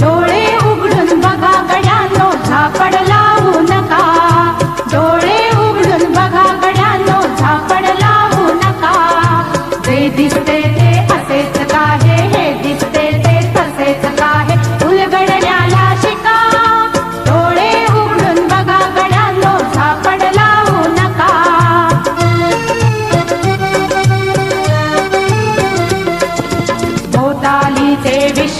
डोळे उघडून बघा गड्यांनो हो झापड लावू नका. डोळे उघडून बघा गड्यांनो हो झापड लावू नका. जे दिसते